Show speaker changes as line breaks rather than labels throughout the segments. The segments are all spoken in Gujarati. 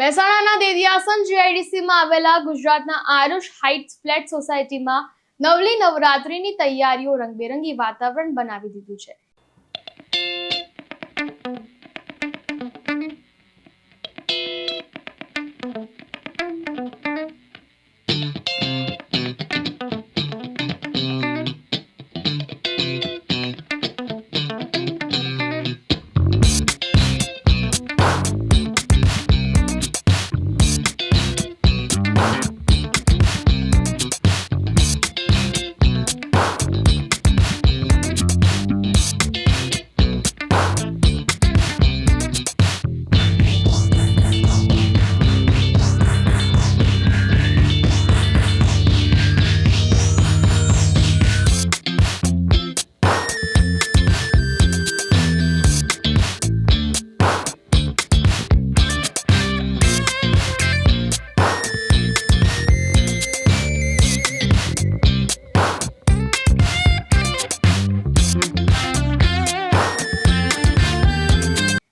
મહેસાણાના દેદિયાસન જીઆઈડીસીમાં આવેલા ગુજરાતના આરુષ હાઇટ્સ ફ્લેટ સોસાયટીમાં નવલી નવરાત્રીની તૈયારીઓ રંગબેરંગી વાતાવરણ બનાવી દીધું છે.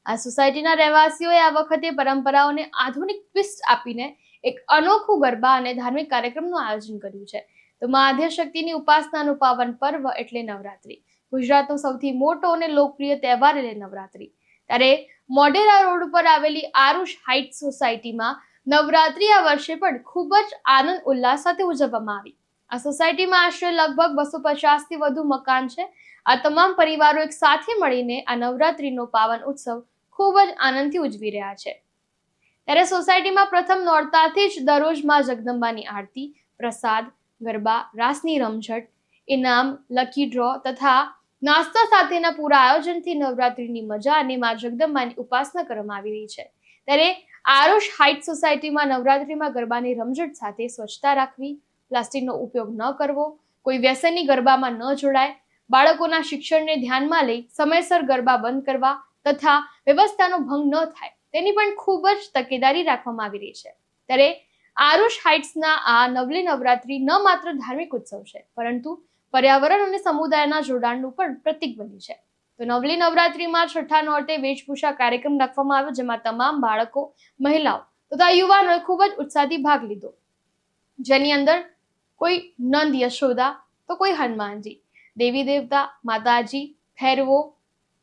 આ સોસાયટીના રહેવાસીઓએ આ વખતે પરંપરાઓને આધુનિક ટ્વિસ્ટ આપીને એક અનોખું ગરબા અને ધાર્મિક કાર્યક્રમનું આયોજન કર્યું છે. તો મા શક્તિની ઉપાસનાનું પાવન પર્વ એટલે નવરાત્રી. ગુજરાતનો સૌથી મોટો અને લોકપ્રિય તહેવાર એટલે નવરાત્રી. ત્યારે મોઢેરા રોડ ઉપર આવેલી આરુષ હાઇટ સોસાયટીમાં નવરાત્રી આ વર્ષે પણ ખૂબ જ આનંદ ઉલ્લાસ સાથે ઉજવવામાં આવી. આ સોસાયટીમાં આશરે લગભગ બસો પચાસથી વધુ મકાન છે. આ તમામ પરિવારો એક સાથે મળીને આ નવરાત્રીનો પાવન ઉત્સવ ખૂબ જ આનંદથી ઉજવી રહ્યા છે. ત્યારે સોસાયટીમાં પ્રથમ નોરતાથી જ દરરોજમાં જગદંબાની આરતી, પ્રસાદ, ગરબા, રાસની રમઝટ, ઇનામ, લકી ડ્રો તથા નાસ્તા સાથેના પૂરા આયોજનથી નવરાત્રીની મજા અને માં જગદંબાની ઉપાસના કરવામાં આવી રહી છે. ત્યારે આરુષ હાઇટ સોસાયટીમાં નવરાત્રીમાં ગરબાની રમઝટ સાથે સ્વચ્છતા રાખવી, પ્લાસ્ટિકનો ઉપયોગ ન કરવો, કોઈ વ્યસનની ગરબામાં ન જોડાય, બાળકોના શિક્ષણને ધ્યાનમાં લઈ સમયસર ગરબા બંધ કરવા તથા વ્યવસ્થાનો ભંગ ન થાય. તેની પણ ખૂબ જ તકેદારી રાખવામાં આવી રહી છે. ત્યારે આરુષ હાઇટ્સના આ નવલી નવરાત્રી ન માત્ર ધાર્મિક ઉત્સવ છે, પરંતુ પર્યાવરણ અને સમુદાયના જોડાણનું પણ પ્રતીક બની છે. તો નવલી નવરાત્રીમાં છઠ્ઠા નોરતે વેશભૂષા કાર્યક્રમ રાખવામાં આવ્યો, જેમાં તમામ બાળકો, મહિલાઓ તથા યુવાનોએ ખૂબ જ ઉત્સાહથી ભાગ લીધો. જેની અંદર કોઈ નંદ યશોદા, તો કોઈ હનુમાનજી, દેવી દેવતા, માતાજી, ભૈરવો,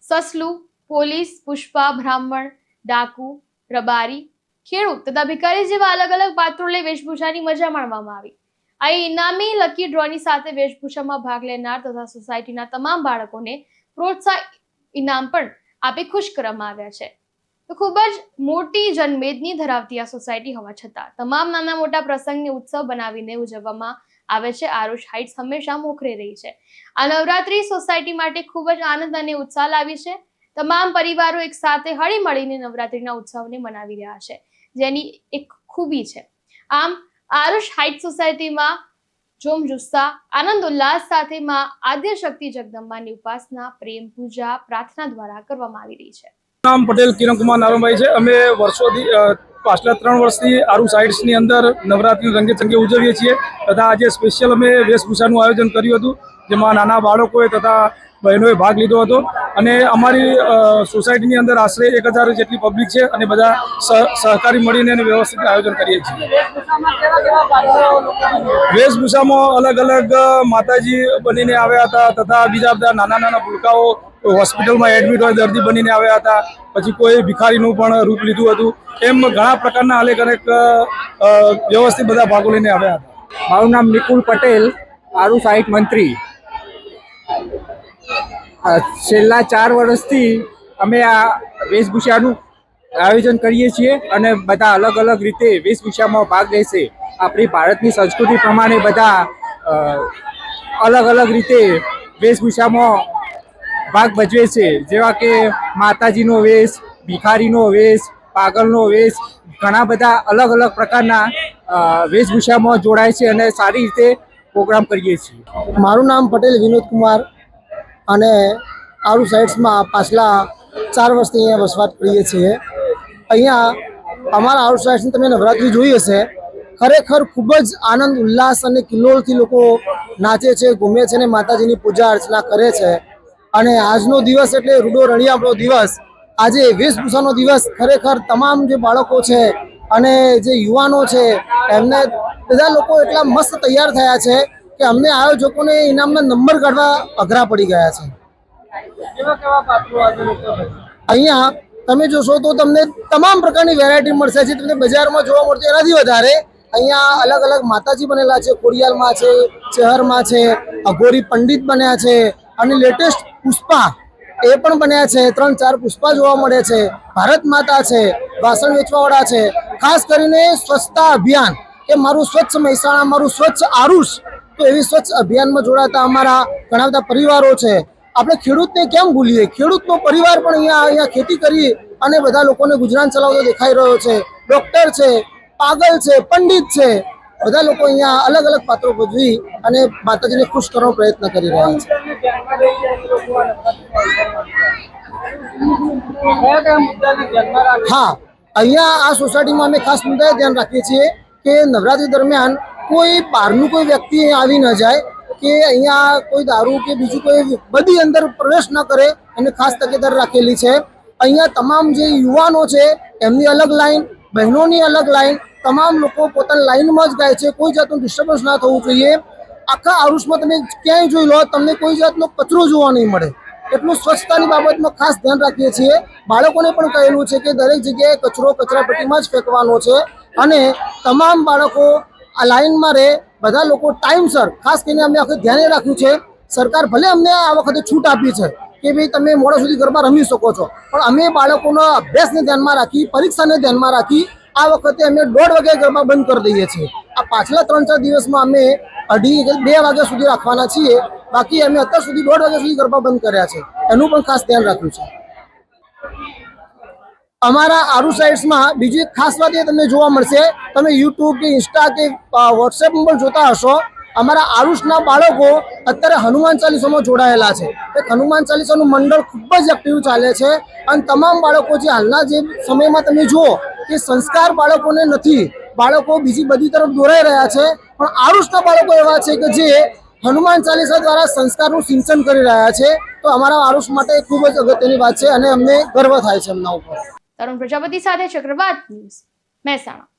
સસલું પોલીસ, પુષ્પા, બ્રાહ્મણ, ડાકુ, રબારી, ખેડૂત તથા ભિખારી જેવા અલગ અલગ પાત્રો લઈ વેશભૂષાની મજા માણવામાં આવી. આ ઇનામી લકી ડ્રોની સાથે વેશભૂષામાં ભાગ લેનાર તથા સોસાયટીના તમામ બાળકોને પ્રોત્સાહન ઇનામ પણ આપી ખુશ કરવામાં આવ્યા છે. તો ખૂબ જ મોટી જનમેદની ધરાવતી આ સોસાયટી હોવા છતાં તમામ નાના મોટા પ્રસંગને ઉત્સવ બનાવીને ઉજવવામાં આવે છે. આરુષ હાઇટ્સ હંમેશા મોખરે રહી છે. આ નવરાત્રી સોસાયટી માટે ખૂબ જ આનંદ અને ઉત્સાહ લાવી છે. તમામ પરિવારો એક સાથે હળી મળીને નવરાત્રીના ઉત્સવને મનાવી રહ્યા છે, જેની એક ખૂબી છે. આમ, આરુષ હાઇટ સોસાયટીમાં જોમ જુસ્સા, આનંદ ઉલ્લાસ સાથે માં આદ્ય શક્તિ જગદંબાની ઉપાસના, પ્રેમ પૂજા, પ્રાર્થના દ્વારા કરવામાં આવી રહી છે.
નામ પટેલ કિરણકુમાર નારણભાઈ છે. અમે વર્ષોથી પાછલા ત્રણ વર્ષથી આરુ સાઇટ્સની અંદર નવરાત્રી રંગે ચંગે ઉજવીએ છીએ. તથા આજે સ્પેશિયલ અમે વેશભૂષાનું આયોજન કર્યું હતું. જેમાં નાના બાળકોએ તથા બહેનોએ ભાગ લીધો હતો. અને અમારી સોસાયટીની અંદર આશરે એક હજાર જેટલી પબ્લિક છે અને બધા સહ- સહકારી મળીને એને વ્યવસ્થિત આયોજન કરીએ છીએ. વેશભૂષામાં અલગ અલગ માતાજી બનીને આવ્યા હતા તથા બીજા બધા નાના નાના ભૂલકાઓ હોસ્પિટલમાં એડમિટ હોય દર્દી બનીને આવ્યા હતા પછી કોઈ ભિખારીનું પણ રૂપ લીધું હતું. એમ ઘણા પ્રકારના અલગ અનેક અ, અ, વ્યવસ્થિત બધા ભાગો લઈને આવ્યા હતા.
મારું નામ નિકુલ પટેલ આરુ સાહિત મંત્રી. છેલ્લા ચાર વર્ષથી અમે આ વેશભૂષાનું આયોજન કરીએ છીએ અને બધા અલગ અલગ રીતે વેશભૂષામાં ભાગ લેશે. આપણી ભારતની સંસ્કૃતિ પ્રમાણે બધા અલગ અલગ રીતે વેશભૂષામાં ભાગ ભજવે છે. જેવા કે માતાજીનો વેશ, ભિખારીનો વેશ, પાગલનો વેશ, ઘણા બધા અલગ અલગ પ્રકારના વેશભૂષામાં જોડાય છે અને સારી રીતે પ્રોગ્રામ કરીએ છીએ.
મારું નામ પટેલ વિનોદ કુમાર અને આરુ સાઇટ્સમાં પાછલા ચાર વર્ષથી અહીંયા વસવાટ કરીએ છીએ. અહીંયા અમારા આરુ સાઇટ્સની તમે નવરાત્રિ જોઈ હશે. ખરેખર ખૂબ જ આનંદ, ઉલ્લાસ અને કિલ્લોળથી લોકો નાચે છે, ઘૂમે છે અને માતાજીની પૂજા અર્ચના કરે છે. અને આજનો દિવસ એટલે રૂડો રળિયામણો દિવસ. આજે વેશભૂષાનો દિવસ. ખરેખર તમામ જે બાળકો છે અને જે યુવાનો છે, એમને બધા લોકો એટલા મસ્ત તૈયાર થયા છે કે અમને આયોજકોને ઇનામના નંબર કાઢવા અઘરા પડી ગયા છે. અહીંયા તમે જોશો તો તમને તમામ પ્રકારની વેરાયટી મળશે. જે તમને બજારમાં જોવા મળતી એનાથી વધારે અહીંયા અલગ અલગ માતાજી બનેલા છે. કોરિયાલમાં છે ચહરમાં છે અઘોરી પંડિત બન્યા છે અને લેટેસ્ટ પુષ્પા એ પણ બન્યા છે. ત્રણ ચાર પુષ્પા જોવા મળે છે. ભારત માતા છે વાસણ વેચવાવાળા છે. ખાસ કરીને સ્વચ્છતા અભિયાન કે મારું સ્વચ્છ મહેસાણા મારું સ્વચ્છ આરુષ તો એવી સ્વચ્છ અભિયાનમાં જોડાતા અમારા ઘણા બધા પરિવારો છે. આપણે ખેડૂતને કેમ ભૂલીએ? ખેડૂતનો પરિવાર પણ અહીંયા અહીંયા ખેતી કરી અને બધા લોકોને ગુજરાન ચલાવતો દેખાઈ રહ્યો છે. ડોક્ટર છે, પાગલ છે, પંડિત છે. બધા લોકો અહીંયા અલગ અલગ પાત્રો ભજવી અને માતાજીને ખુશ કરવાનો પ્રયત્ન કરી રહ્યા છે. હા, અહીંયા આ સોસાયટીમાં અમે ખાસ મુદ્દાએ ધ્યાન રાખીએ છીએ કે નવરાત્રી દરમિયાન કોઈ બહારનું કોઈ વ્યક્તિ આવી ન જાય કે અહીંયા કોઈ દારૂ કે બીજું કોઈ બધી અંદર પ્રવેશ ન કરે અને ખાસ તકેદાર રાખેલી છે. અહીંયા તમામ જે યુવાનો છે, એમની અલગ લાઈન, બહેનોની અલગ લાઈન, તમામ લોકો પોતાની લાઈનમાં જ ગાય છે. કોઈ જાતનું ડિસ્ટર્બન્સ ના થવું જોઈએ. આખા આરુષમાં તમે ક્યાંય જોઈ લો, તમને કોઈ જાતનો કચરો જોવા નહીં મળે. એટલું સ્વચ્છતાની બાબતમાં ખાસ ધ્યાન રાખીએ છીએ. બાળકોને પણ કહેલું છે કે દરેક જગ્યાએ કચરો કચરાપેટીમાં જ ફેંકવાનો છે અને તમામ બાળકો આ લાઈનમાં રહે, બધા લોકો ટાઈમસર ખાસ કરીને અમે આખું ધ્યાને રાખ્યું છે, સરકાર ભલે અમને આ વખતે છૂટ આપી છે, કે ભાઈ તમે મોડા સુધી ગરબા રમી શકો છો, પણ અમે બાળકોના અભ્યાસને ધ્યાનમાં રાખી, પરીક્ષાને ધ્યાનમાં રાખી, આ વખતે અમે દોઢ વાગે ગરબા બંધ કરી દઈએ છીએ. આ પાછલા ત્રણ ચાર દિવસમાં અમે અઢી બે વાગ્યા સુધી રાખવાના છીએ, બાકી અમે અત્યાર સુધી દોઢ વાગ્યા સુધી ગરબા બંધ કર્યા છે, એનું પણ ખાસ ધ્યાન રાખ્યું છે. અમારા આરુ સાઇટ્સમાં બીજી ખાસ વાત એ તમને જોવા મળશે. તમે યુટ્યુબ કે ઇન્સ્ટા કે વોટ્સએપ પર જોતા હશો, અમારા આરુષના બાળકો અત્યારે હનુમાન ચાલીસામાં જોડાયેલા છે. એક હનુમાન ચાલીસાનું મંડળ ખૂબ જ એક્ટિવ ચાલે છે અને તમામ બાળકો જે હાલના જે સમયમાં તમે જુઓ કે સંસ્કાર બાળકોને નથી. બાળકો બીજી બધી તરફ દોરાઈ રહ્યા છે. પણ આરુષના બાળકો એવા છે કે જે હનુમાન ચાલીસા દ્વારા સંસ્કારનું સિંચન કરી રહ્યા છે. તો અમારા આરુષ માટે ખૂબ જ અગત્યની વાત છે અને અમને ગર્વ થાય છે એમના ઉપર.
તરુણ પ્રજાપતિ સાથે ચક્રવાત ન્યૂઝ મહેસાણા.